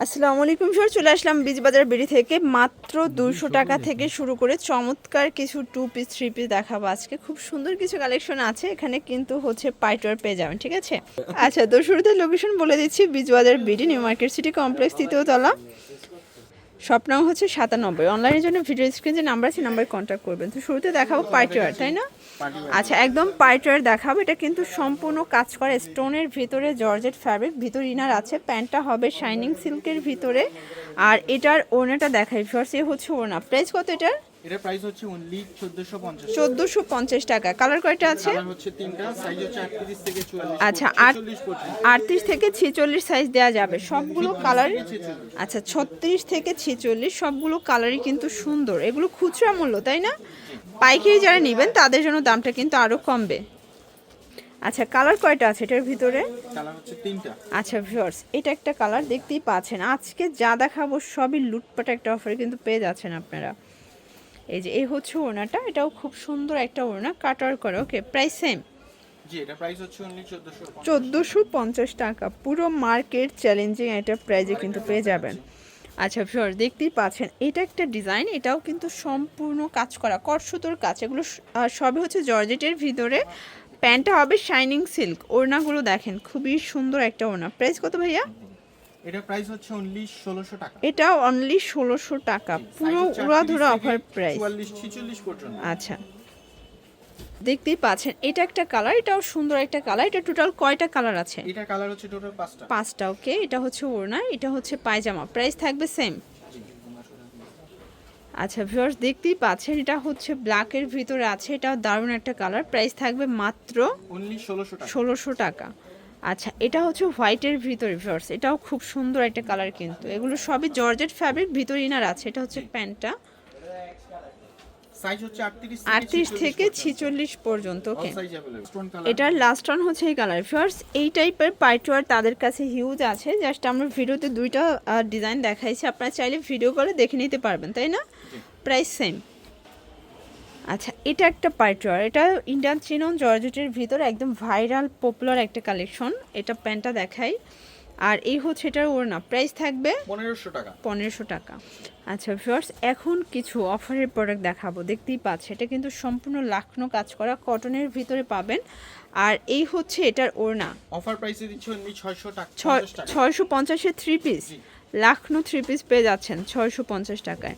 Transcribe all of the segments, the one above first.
আসসালামু আলাইকুম সর চলে আসলাম বীজবাজার বিড়ি থেকে। মাত্র দুশো টাকা থেকে শুরু করে চমৎকার কিছু টু পিস থ্রি পিস দেখাবো আজকে। খুব সুন্দর কিছু কালেকশন আছে, এখানে কিন্তু হচ্ছে পাইটওয়ার পেয়ে যাবেন, ঠিক আছে? আচ্ছা তো শুরুতে লোকেশন বলে দিচ্ছি, Bijbazar BD, New Market City Complex, তৃতীয় তলা। শপ নাম হচ্ছে সাতানব্বই। অনলাইনের জন্য ভিডিও স্ক্রিন যে নাম্বার আছে নাম্বারে কন্ট্যাক্ট করবেন। তো শুরুতে দেখাবো পাইটওয়ার তাই না? আচ্ছা একদম পাইটওয়ার দেখাবো। এটা কিন্তু সম্পূর্ণ কাজ করে স্টোনের ভিতরে জর্জেট ফ্যাব্রিক ভিতর ইনার আছে। প্যান্টটা হবে শাইনিং সিল্কের ভিতরে। আর এটার ওনাটা দেখাই ফার্স্ট এ হচ্ছে ওনা প্রাইস কত এটার? এটা প্রাইস হচ্ছে অনলি 1450 চোদ্দোশো পঞ্চাশ টাকা। কালার কয়টা আছে? কালার হচ্ছে তিনটা সাইজ হচ্ছে 38 থেকে 44 আচ্ছা আট 40 থেকে ছিচল্লিশ সাইজ দেওয়া যাবে। সবগুলো কালার আচ্ছা ছত্রিশ থেকে ছিচল্লিশ সবগুলো কালারই কিন্তু সুন্দর। এগুলো খুচরা মূল্য তাই না? পাইকারি যারা নেবেন তাদের জন্য দামটা কিন্তু আরও কমবে। আচ্ছা কালার কয়টা আছে এটার ভিতরে? কালার হচ্ছে তিনটা। আচ্ছা ভিউয়ার্স এটা একটা কালার দেখতেই পাচ্ছেন। আজকে যা দেখাবো সবই লুটপাট একটা অফারে কিন্তু পেয়ে যাচ্ছেন আপনারা। এই যে এই হচ্ছে ওড়নাটা এটাও খুব সুন্দর একটা ওড়না কাটার করে ওকে প্রাইস সেম জি এটা প্রাইস হচ্ছে অনলি 1450 চোদ্দোশো পঞ্চাশ টাকা পুরো মার্কেট চ্যালেঞ্জিং একটা প্রাইজে কিন্তু পেয়ে যাবেন। আচ্ছা ফিওর দেখতেই পাচ্ছেন এটা একটা ডিজাইন এটাও কিন্তু সম্পূর্ণ কাজ করা কটসুতোর কাজ এগুলো সবই হচ্ছে জর্জেটের ভিতরে। প্যান্টটা হবে শাইনিং সিল্ক ওড়নাগুলো দেখেন খুবই সুন্দর একটা ওড়না। প্রাইস কত ভাইয়া? এটা প্রাইস হচ্ছে অনলি 1600 টাকা। এটাও অনলি ষোলোশো টাকা। পুরো উড়াধুরা অফার প্রাইস 44 46 পর্যন্ত। আচ্ছা। দেখতেই পাচ্ছেন এটা একটা কালার এটাও সুন্দর একটা কালার এটা টোটাল কয়টা কালার আছে? এটা কালার হচ্ছে টোটাল পাঁচটা। পাঁচটা ওকে এটা হচ্ছে ওড়না এটা হচ্ছে পায়জামা প্রাইস থাকবে সেম আচ্ছা ভিউয়ার্স দেখতেই পাচ্ছেন এটা হচ্ছে ব্ল্যাকের ভিতরে আছে এটাও দারুণ একটা কালার প্রাইস থাকবে মাত্র অনলি 1600 টাকা। ষোলোশো টাকা। আচ্ছা এটা হচ্ছে হোয়াইটের ভিতরে ভিউয়ার্স এটাও খুব সুন্দর একটা কালার কিন্তু। এগুলো সবই জর্জেট ফ্যাব্রিক ভিতর ইনার আছে এটা হচ্ছে প্যান্টটা। আটত্রিশ থেকে ছিচল্লিশ পর্যন্ত। এটার লাস্ট রান হচ্ছে এই কালার ফার্স্ট এই টাইপের পাইটওয়ার তাদের কাছে হিউজ আছে। জাস্ট আমরা ভিডিওতে দুইটা ডিজাইন দেখাইছি আপনারা চাইলে ভিডিও করে দেখে নিতে পারবেন তাই না? প্রাইস সেম আচ্ছা এটা একটা পাইটওয়ার এটা ইন্ডিয়ান চিনন জর্জেটের ভিতরে একদম ভাইরাল পপুলার একটা কালেকশন এটা প্যান্টটা দেখাই। আর এই হচ্ছে এটার ওড়না। প্রাইস থাকবে পনেরোশো টাকা। পনেরোশো টাকা। আচ্ছা ভিউয়ার্স এখন কিছু অফারের প্রোডাক্ট দেখাবো। দেখতেই পাচ্ছে এটা কিন্তু সম্পূর্ণ লাখনো কাজ করা কটনের ভিতরে পাবেন। আর এই হচ্ছে এটার ওড়না। অফার প্রাইসে দিচ্ছি 600 টাকা ছয় ছয়শো পঞ্চাশের three piece. Lucknow three piece পেয়ে যাচ্ছেন ছয়শো পঞ্চাশ টাকায়।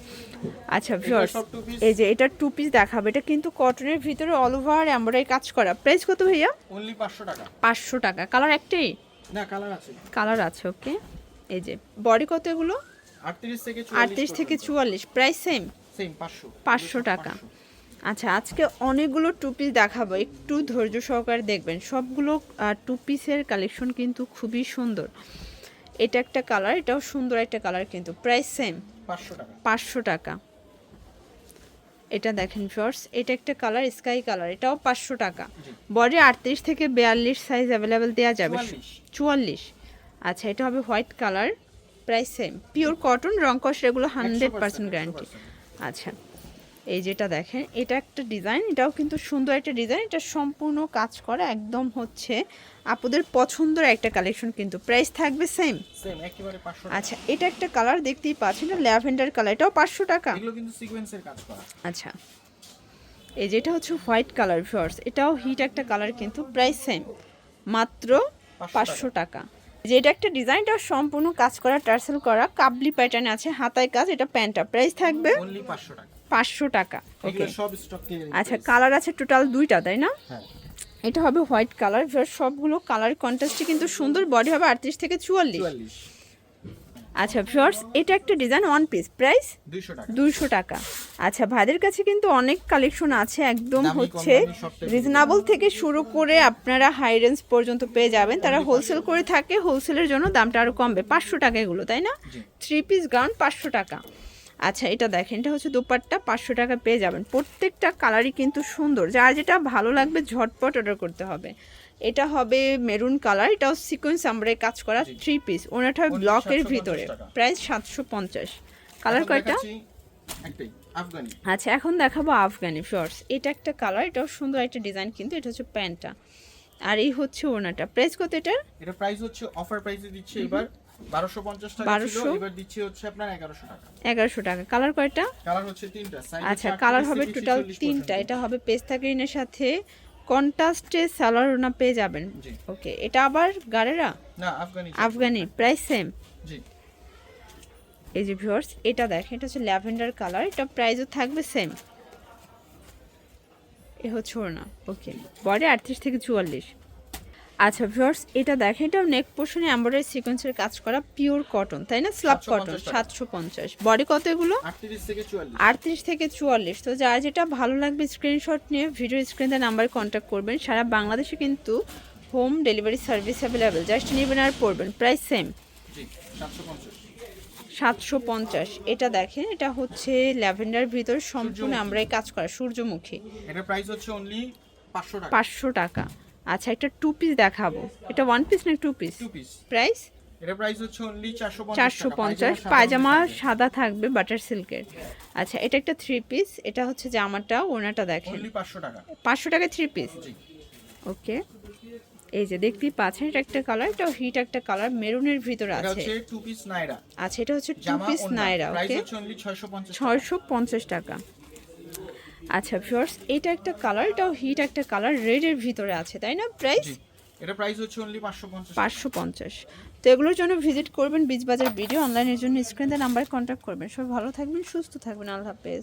আচ্ছা piece। এই যে এটা টু পিস দেখাবো। এটা কিন্তু কটনের ভিতরে অল ওভার এমব্রয়ডারি কাজ করা। প্রাইস কত ভাইয়া? অনলি 500 টাকা। পাঁচশো টাকা। কালার একটাই? না কালার আছে। কালার আছে ওকে এই যে বডি কত এগুলো? 38 থেকে 44 আটত্রিশ থেকে চুয়াল্লিশ। প্রাইস সেম সেম 500 পাঁচশো টাকা। আচ্ছা আজকে অনেকগুলো টু পিস দেখাবো। একটু ধৈর্য সহকারে দেখবেন। সবগুলো টু পিসের কালেকশন কিন্তু খুবই সুন্দর। এটা একটা কালার এটাও সুন্দর একটা কালার কিন্তু। প্রাইস সেম 500 টাকা। পাঁচশো টাকা। এটা দেখেন ফিওর্স এটা একটা কালার স্কাই কালার এটাও পাঁচশো টাকা। বডি আটত্রিশ থেকে বিয়াল্লিশ সাইজ অ্যাভেলেবেল দেওয়া যাবে। 44 চুয়াল্লিশ। আচ্ছা এটা হবে white colour price same pure cotton রং কস এগুলো হান্ড্রেড পার্সেন্ট গ্যারান্টি আচ্ছা। এই যেটা দেখেন এটা একটা ডিজাইন এটাও কিন্তু সুন্দর একটা ডিজাইন এটা সম্পূর্ণ কাজ করা একদম হচ্ছে আপুদের পছন্দের একটা কালেকশন কিন্তু। প্রাইস থাকবে সেম সেম একেবারে 500 আচ্ছা এটা একটা কালার দেখতেই পাচ্ছেন এটা ল্যাভেন্ডার কালার এটাও পাঁচশো টাকা। এগুলো কিন্তু সিকোয়েন্সের কাজ করা। আচ্ছা এই যেটা হচ্ছে হোয়াইট কালার ফিওর্স এটাও হিট একটা কালার কিন্তু প্রাইস সেম মাত্র পাঁচশো টাকা। যেটা একটা ডিজাইনটা সম্পূর্ণ কাজ করা টার্সেল করা কাবলি প্যাটার্ন আছে হাতায় কাজ এটা প্যান্টটা প্রাইস থাকবে অনলি 500 টাকা। পাঁচশো টাকা। ওকে আচ্ছা কালার আছে টোটাল দুইটা তাই না? হ্যাঁ। এটা হবে হোয়াইট কালার সবগুলো কালার কন্ট্রাস্টে কিন্তু সুন্দর বডি হবে আটত্রিশ থেকে চুয়াল্লিশ। আচ্ছা ফিওর্স এটা একটা ডিজাইন ওয়ান পিস প্রাইস 200 টাকা। দুইশো টাকা। আচ্ছা ভাইদের কাছে কিন্তু অনেক কালেকশন আছে একদম হচ্ছে রিজনেবল থেকে শুরু করে আপনারা হাই রেঞ্জ পর্যন্ত পেয়ে যাবেন। তারা হোলসেল করে থাকে হোলসেলের জন্য দামটা আরও কমবে। পাঁচশো টাকা এগুলো তাই না? থ্রি পিস গাউন পাঁচশো টাকা। আচ্ছা এটা দেখেন এটা হচ্ছে দুপাট্টা পাঁচশো টাকা পেয়ে যাবেন। প্রত্যেকটা কালারই কিন্তু সুন্দর। যার যেটা ভালো লাগবে ঝটপট অর্ডার করতে হবে। এটা হবে মেরুন কালার এটাও সিকোয়েন্স আমরা কাজ করা থ্রি পিস ওনাটা ব্লকের ভিতরে। প্রাইস সাতশো পঞ্চাশ। কালার কয়টা? আচ্ছা এখন দেখাবো আফগানি শর্টস এটা একটা কালার এটাও সুন্দর একটা ডিজাইন কিন্তু এটা হচ্ছে প্যান্টটা। আর এই হচ্ছে ওনাটা। প্রাইস কত এটার? এটা প্রাইস হচ্ছে অফার প্রাইসে দিচ্ছে এবার বারোশো পঞ্চাশ টাকা ছিল 1200 এবার দিচ্ছে হচ্ছে আপনার এগারোশো টাকা। কালার কয়টা? আচ্ছা কালার হবে টোটাল তিনটা। এটা হবে পেস্তা গ্রিনের সাথে কন্ট্রাস্টে সালোয়ার ওনা পেয়ে যাবেন। ওকে এটা আবার গারেরা? আফগানি। প্রাইস সেম এই যে ভিউয়ার্স এটা দেখেন এটা হচ্ছে ল্যাভেন্ডার কালার এটা প্রাইসও থাকবে সেম এ হচ্ছে ওকে বডি আটত্রিশ থেকে চুয়াল্লিশ। আচ্ছা ভিউয়ার্স এটা দেখেন এটা নেক পোর্শনে এমব্রয়ডারি সিকোয়েন্সের কাজ করা পিওর কটন তাই না? 750 কটন। সাতশো পঞ্চাশ। বডি কত এগুলো? আটত্রিশ থেকে চুয়াল্লিশ। তো যার যেটা ভালো লাগবে স্ক্রিনশট নিয়ে ভিডিও স্ক্রিনে নাম্বারে কন্ট্যাক্ট করবেন। সারা বাংলাদেশে কিন্তু home delivery service available just নেবেন আর পড়বেন প্রাইস সেম জি সাতশো পঞ্চাশ। এটা দেখেন এটা হচ্ছে ল্যাভেন্ডার ভিতর সম্পূর্ণ আমরা কাজ করা সূর্যমুখী। এটা প্রাইস হচ্ছে অনলি পাঁচশো টাকা। আচ্ছা একটা টু পিস দেখাবো। এটা ওয়ান পিস না টু পিস প্রাইস এটা প্রাইস হচ্ছে অনলি চারশো পঞ্চাশ পায়জামা সাদা থাকবে। বাটার সিল্কের আচ্ছা এটা একটা থ্রি পিস এটা হচ্ছে জামাটা ওনাটা দেখেন। অনলি পাঁচশো টাকা। থ্রি পিস ওকে এই যে দেখতেই পাচ্ছেন এটা একটা কালার এটা হিট একটা কালার মেরুনের ভিতরে এটা আছে। হচ্ছে টু পিস নাইরা। আচ্ছা এটা হচ্ছে টু পিস নাইরা প্রাইস ওকে হচ্ছে অনলি টাকা। আচ্ছা ভিউয়ার্স এটা একটা কালার এটাও হিট একটা কালার রেডের ভিতরে আছে তাই না প্রাইস এটা প্রাইস হচ্ছে অনলি পাঁচশো পঞ্চাশ পাঁচশো পঞ্চাশ। তো এগুলোর জন্য ভিজিট করবেন বীজবাজার ভিডিও অনলাইনের জন্য স্ক্রিনে নাম্বারে কন্ট্যাক্ট করবেন। সব ভালো থাকবেন সুস্থ থাকবেন আল্লাহ হাফেজ।